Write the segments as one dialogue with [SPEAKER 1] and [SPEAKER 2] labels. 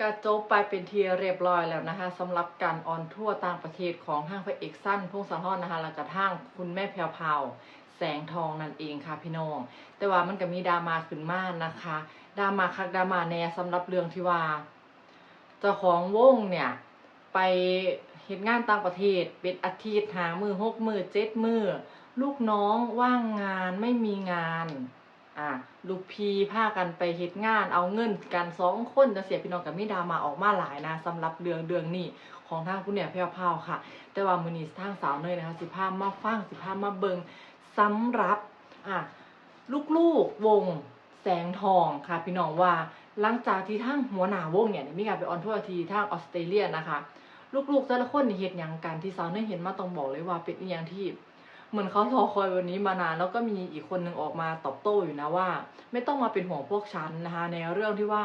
[SPEAKER 1] กระจบไปเป็นทีเรียบร้อยแล้วนะคะสำหรับการออนทัวร์ต่างประเทศของทางพระเอกสั้นพงศธรนะคะแล้วก็ทางคุณแม่แพรวพาวแสงทองนั่นเองค่ะพี่น้อง แต่ว่ามันก็มีดราม่าขึ้นมานะคะดราม่าคักดราม่าแน่สำหรับเรื่องที่ว่าเจ้าของวงเนี่ยไปเฮ็ดงานต่างประเทศเป็นอาทิตย์หามือหกมือเจ็ดมือลูกน้องว่างงานไม่มีงาน อะลูกพีพากันไปเฮ็ดงาน เอาเงินกันสองคนจะเสียพี่น้องกับมิดามาออกมาหลายนะสำหรับเรื่องเรื่องนี้ของทางคุณเนี่ยแพรวพาวค่ะ แต่ว่ามือนี้ทางสาวเนยนะคะสิพามาฟังสิพามาเบิงสำหรับอะลูกๆวงแสงทองค่ะ พี่น้องว่าหลังจากที่ทางหัวหน้าวงเนี่ยมีการไปออนทัวร์ทีทางออสเตรเลียนะคะ ลูกๆแต่ละคนเฮ็ดหยังกันที่สาวเนยเห็นมาต้องบอกเลยว่าเป็นอีหยังที่ เหมือนเขารอคอยวันนี้มานาน แล้วก็มีอีกคนหนึ่งออกมาตอบโต้อยู่นะว่า ไม่ต้องมาเป็นห่วงพวกฉันนะคะ ในเรื่องที่ว่า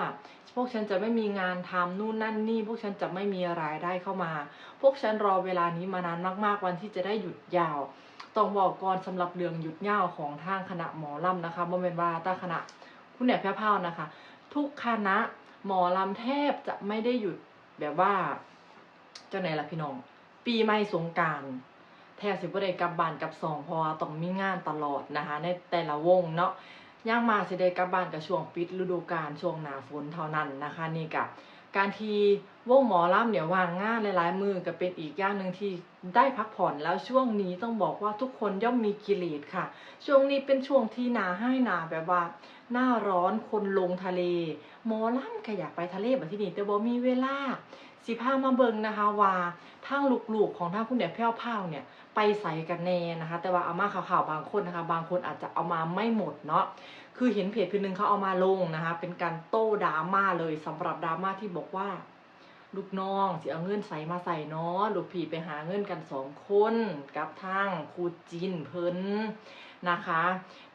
[SPEAKER 1] พวกฉันจะไม่มีงานทำนู่นนั่นนี่ พวกฉันจะไม่มีรายได้เข้ามา พวกฉันรอเวลานี้มานานมาก ๆ วันที่จะได้หยุดยาวต้องบอกก่อนสำหรับเรื่องหยุดยาวของทางคณะหมอลำนะคะบ่แม่นว่าตาคณะคุณเนี่ยแพ้วพราวนะคะ ทุกคณะหมอลำแทบจะไม่ได้หยุดแบบว่า เจ้าไหนล่ะพี่น้อง ปีใหม่สงการ แทบสิบ่ได้กลับบ้านกับซองเพราะว่าต้องมีงานตลอดนะคะ ในแต่ละวงเนาะย่างมาสิได้กลับบ้านกับช่วงปิดฤดูกาลช่วงหนาฝนเท่านั้นนะคะ นี่กับการที่วงหมอลำเนี่ยวางงานหลายๆมือก็เป็นอีกอย่างหนึ่งที่ได้พักผ่อนแล้วช่วงนี้ต้องบอกว่าทุกคนย่อมมีกิเลสค่ะ ช่วงนี้เป็นช่วงที่หนาให้หนาแบบว่า หน้าร้อนคนลงทะเล หมอลำก็อยากไปทะเลแบบที่นี่แต่บ่มีเวลา สิพามาเบิงนะคะว่าทางลูกๆของทางคุณเดี่ยแพ้วพราเนี่ยไปใส่กันแน่นะคะ แต่ว่าเอามาข่าวๆบางคนนะคะ บางคนอาจจะเอามาไม่หมดเนาะคือเห็นเพจเพจหนึ่งเขาเอามาลงนะคะ เป็นการโต้ดราม่าเลยสำหรับดราม่าที่บอกว่า ลูกน้องสิเอาเงินใส่มาใส่เนาะลูกผีไปหาเงินกันสองคนกับทางครูจินเพิ่น นะคะ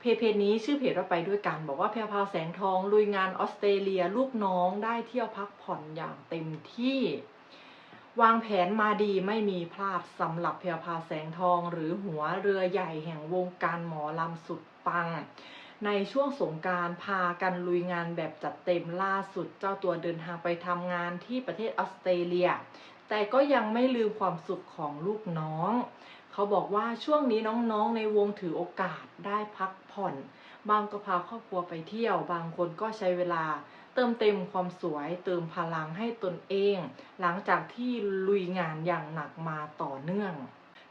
[SPEAKER 1] เพจเพจนี้ชื่อเพจว่าไปด้วยกัน บอกว่าแพรพาวแสงทองลุยงานออสเตรเลียลูกน้องได้เที่ยวพักผ่อนอย่างเต็มที่ วางแผนมาดีไม่มีพลาดสำหรับแพรพาวแสงทอง หรือหัวเรือใหญ่แห่งวงการหมอลำสุดปังในช่วงสงการพากันลุยงานแบบจัดเต็มล่าสุดเจ้าตัวเดินทางไปทำงานที่ประเทศออสเตรเลีย แต่ก็ยังไม่ลืมความสุขของลูกน้อง เขาบอกว่าช่วงนี้น้องๆในวงถือโอกาสได้พักผ่อน บางก็พาครอบครัวไปเที่ยว บางคนก็ใช้เวลา เติมเต็มความสวย เติมพลังให้ตนเอง หลังจากที่ลุยงานอย่างหนักมาต่อเนื่อง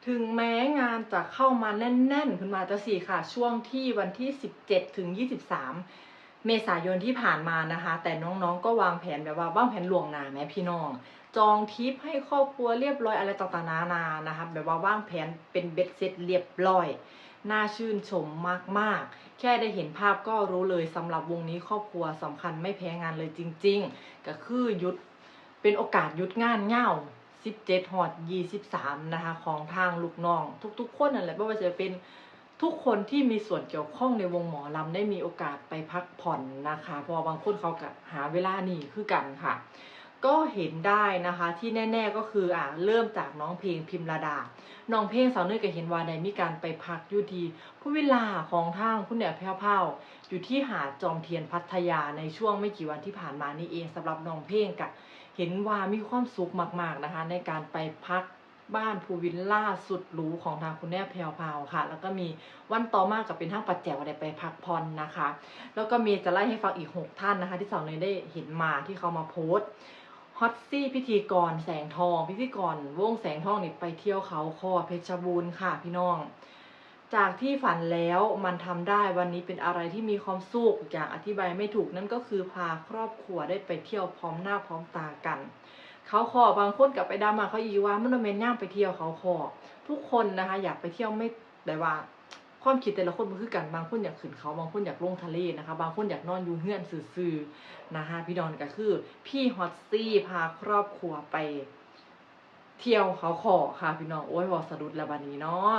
[SPEAKER 1] ถึงแม้งานจะเข้ามาแน่นๆ ขึ้นมาจะสี่ค่ะ ช่วงที่วันที่ 17ถึง23 เมษายนที่ผ่านมานะคะ แต่น้องๆก็วางแผนแบบว่าวางแผนล่วงหน้าแม่พี่น้อง จองทริปให้ครอบครัวเรียบร้อยอะไรต่างๆนานานะคะแบบว่าวางแผนเป็นเบ็ดเสร็จเรียบร้อยน่าชื่นชมมากๆ แค่ได้เห็นภาพก็รู้เลยสำหรับวงนี้ครอบครัวสำคัญไม่แพ้งานเลยจริง ๆ ก็คือหยุดเป็นโอกาสหยุดงานเง่า17หอด23 นะคะ ของทางลูกน้อง ทุกๆ คนนั่นแหละไม่ว่าจะเป็น ทุกคนที่มีส่วนเกี่ยวข้องในวงหมอลำได้มีโอกาสไปพักผ่อนนะคะ เพราะบางคนเขาก็หาเวลานี่คือกันค่ะ ก็เห็นได้นะคะที่แน่ ๆก็คืออ่าเริ่มจากน้องเพลงพิมระดา น้องเพลงสาวเนยก็เห็นว่าได้มีการไปพักอยู่ที่ผู้วิลาของทางคุณเนี่ยแพ้วเผาอยู่ที่หาดจอมเทียนพัทยาในช่วงไม่กี่วันที่ผ่านมานี่เองสำหรับน้องเพลงก็เห็นว่ามีความสุขมากๆนะคะ ในการไปพัก บ้านภูวิลล่าสุดหรูของทางคุณแม่แพรวพาวค่ะ แล้วก็มีวันต่อมากับเป็นทั้งปัจแจวได้ไปพักผ่อนนะคะ แล้วก็มีจะไล่ให้ฟังอีก 6 ท่านนะคะ ที่สาวเนยได้เห็นมาที่เขามาโพสต์ฮอตซี่พิธีกรแสงทอง พิธีกรวงแสงทองนี่ไปเที่ยวเขาคอเพชรบูรณ์ค่ะพี่น้อง จากที่ฝันแล้วมันทำได้วันนี้เป็นอะไรที่มีความสุขอย่างอธิบายไม่ถูกนั่นก็คือพาครอบครัวได้ไปเที่ยวพร้อมหน้าพร้อมตากัน เขาคอบางคนกับไปดามาเขาอีว่ามันโมเมนย่างไปเที่ยวเขาคอทุกคนนะคะ อยากไปเที่ยวไม่แต่ว่า ความคิดแต่ละคนมันคือกันบางคนอยากขึ้นเขาบางคนอยากลงทะเลนะคะ บางคนอยากนอนอยู่เฮือนซื่อๆนะคะพี่ดอนก็คือ พี่ฮอตซี่พาครอบครัวไปเที่ยวเขาขอค่ะพี่น้องโอ้ยบอกสะดุดแล้วบันนี้เนาะ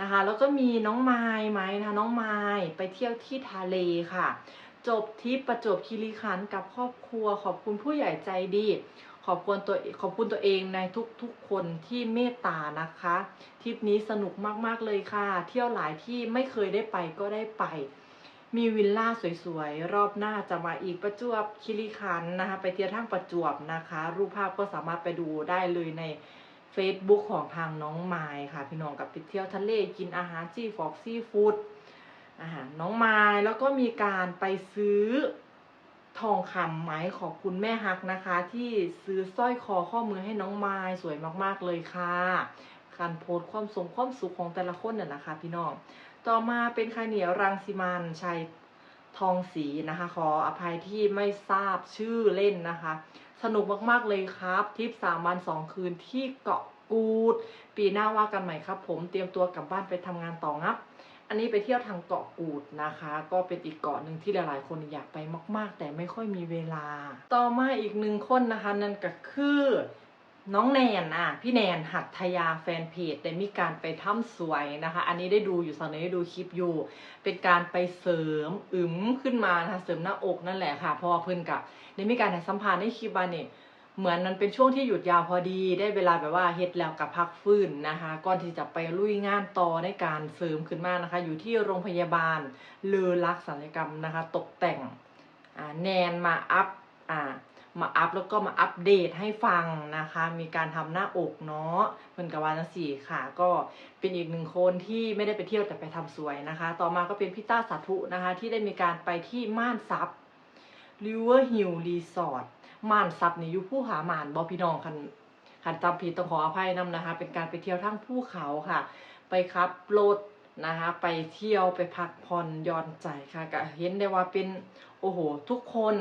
[SPEAKER 1] นะคะ แล้วก็มีน้องไม้ไหมนะน้องไม้ไปเที่ยวที่ทะเลค่ะ จบทริปประจบคีรีขันธ์กับครอบครัวขอบคุณผู้ใหญ่ใจดี ขอบคุณตัวขอบคุณตัวเองในทุกๆคนที่เมตตานะคะทริปนี้สนุกมากๆเลยค่ะ เที่ยวหลายที่ไม่เคยได้ไปก็ได้ไป มีวิลล่าสวยๆ รอบหน้าจะมาอีกประจวบคิริคันนะคะ ไปเที่ยวทางประจวบนะคะ รูปภาพก็สามารถไปดูได้เลยใน Facebook ของทางน้องไม้ค่ะ พี่น้องกับไปเที่ยวทะเลกินอาหารซีฟอกซี่ฟู้ดอาหารน้องไม้แล้วก็มีการไปซื้อ ทองคำไหมขอบคุณแม่ฮักนะคะ ที่ซื้อสร้อยคอข้อมือให้น้องไม้สวยมากๆเลยค่ะ การโพสความสงความสุขของแต่ละคนน่ะนะคะ พี่น้อง ต่อมาเป็นคาเหนียวรังสิมันชัยทองศรีนะคะ ขออภัยที่ไม่ทราบชื่อเล่นนะคะ สนุกมากๆเลยครับทริปสามวันสองคืนที่เกาะกูด ปีหน้าว่ากันใหม่ครับ ผมเตรียมตัวกลับบ้านไปทำงานต่องับ อันนี้ไปเที่ยวทางเกาะกูดนะคะ ก็เป็นอีกเกาะหนึ่งที่หลายๆ คนอยากไปมาก ๆ แต่ไม่ค่อยมีเวลา ต่อมาอีกหนึ่งคนนะคะ นั่นก็คือน้องแนนอะพี่แนนหัตถยาแฟนเพจได้มีการไปถ้ำสวยนะคะ อันนี้ได้ดูอยู่สอนได้ดูคลิปอยู่ เป็นการไปเสริมอึมขึ้นมานะคะเสริมหน้าอกนั่นแหละค่ะ เพราะว่าเพิ่นกับได้มีการให้สัมภาษณ์ในคลิปว่าเนี่ย เหมือนมันเป็นช่วงที่หยุดยาวพอดี ได้เวลาแบบว่าเฮ็ดแล้วกับพักฟื้นนะคะก่อนที่จะไปลุยงานต่อในการเสริมขึ้นมานะคะ อยู่ที่โรงพยาบาลเลอลักศัลยกรรมนะคะ ตกแต่งแนนมาอัพอ่ามาอัพแล้วก็มาอัปเดตให้ฟังนะคะ มีการทำหน้าอกเนาะเพิ่นกับวาจังสี่ค่ะ ก็เป็นอีกหนึ่งคนที่ไม่ได้ไปเที่ยวแต่ไปทำสวยนะคะ ต่อมาก็เป็นพี่ต้าสาธุนะคะ ที่ได้มีการไปที่ม่านซับ River Hill Resort ม่านซับนี่อยู่ผู้หาหมานบอพี่น้องคันคันจำผิดต้องขออภัยนำนะคะ เป็นการไปเที่ยวทั้งภูเขาค่ะ ไปขับรถนะคะ ไปเที่ยวไปพักผ่อนย่อนใจค่ะก็เห็นได้ว่าเป็นโอ้โห ทุกคน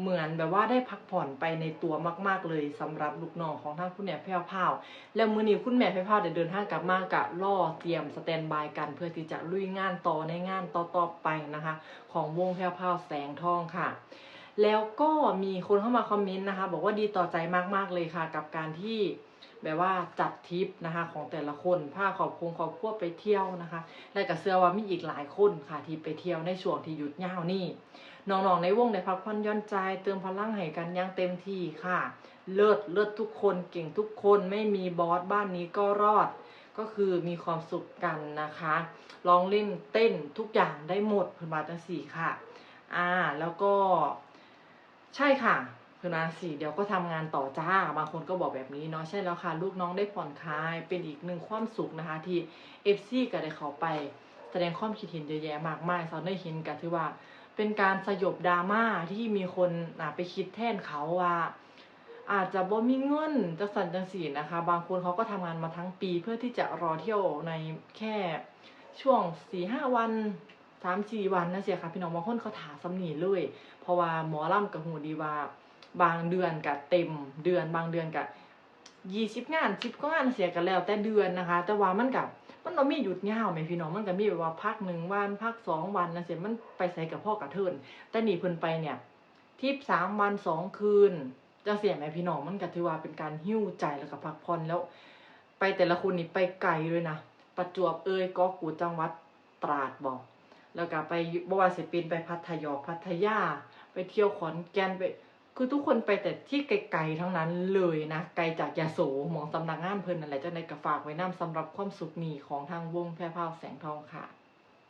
[SPEAKER 1] เหมือนแบบว่าได้พักผ่อนไปในตัวมาก ๆ เลยสำหรับลูกน้องของทางคุณแม่แพรวพาวแล้วมือนี้คุณแม่แพรวพาวเดินทางกลับมากะล่อเตรียมสแตนบายกัน เพื่อที่จะลุยงานต่อในงานต่อๆไปนะคะ ของวงแพรวพาวแสงทองค่ะ แล้วก็มีคนเข้ามาคอมเมนต์นะคะ บอกว่าดีต่อใจมากๆเลยค่ะ กับการที่แบบว่าจัดทริปนะคะของแต่ละคนพาขอบคงขอบครัวไปเที่ยวนะคะ และก็เชื่อว่ามีอีกหลายคนค่ะที่ไปเที่ยวในช่วงที่หยุดยาวนี่น้องๆในวงได้พักผ่อนย่อนใจ เติมพลังให้กันอย่างเต็มที่ค่ะ เลิศเลิศทุกคนเก่งทุกคนไม่มีบอสบ้านนี้ก็รอด ก็คือมีความสุขกันนะคะร้องเล่นเต้นทุกอย่างได้หมดเพื่อนบาจังสี่ค่ะ อ่าแล้วก็ ใช่ค่ะเพื่อนบาจังสี่เดี๋ยวก็ทำงานต่อจ้า บางคนก็บอกแบบนี้เนาะใช่แล้วค่ะ ลูกน้องได้ผ่อนคลาย เป็นอีกหนึ่งความสุขนะคะ ที่เอฟซีก็ได้เขาไป แสดงความคิดเห็นเยอะแยะมากมายสอนได้เห็นกันที่ว่า เป็นการสยบดราม่าที่มีคนไปคิดแทนเขาว่าอาจจะบ่มีเงินจังสันจังสีนะคะ บางคนเขาก็ทำงานมาทั้งปีเพื่อที่จะรอเที่ยวในแค่ช่วงสี่ห้าวัน สามสี่วันนะเสียค่ะพี่น้องบางคนเขาถาสำนีเลย เพราะว่าหมอล่ำกับหูดีว่าบางเดือนกับเต็มเดือนบางเดือนกับยี่สิบงานสิบก็งานเสียกันแล้ว แต่เดือนนะคะ แต่ว่ามันกับมันบ่มีหยุดยาวแหมพี่น้องมันก็มีแบบว่าพักหนึ่งวันพักสองวันนะเสียมันไปใส่กับพ่อกับเทินแต่หนีเพิ่นไปเนี่ยทิปสามวันสองคืนจังเสียแหมพี่น้องมันก็ถือว่าเป็นการหิ้วใจแล้วก็พักผ่อนแล้ว ไปแต่ละคนนี่ไปไกลเลยนะประจวบเอ่ยกาะกูจังหวัดตราดบอก แล้วก็ไปบ่ว่าสิเป็นไปพัทยาพัทยา ไปเที่ยวขอนแก่นไป คือทุกคนไปแต่ที่ไกลๆทั้งนั้นเลยนะ ไกลจากยาโสหมองสำนักงานเพิ่นนั่นแหละเจ้าในกระฝากไว้นํสำหรับความสุขนี้ของทางวงแพร่พาวแสงทองค่ะ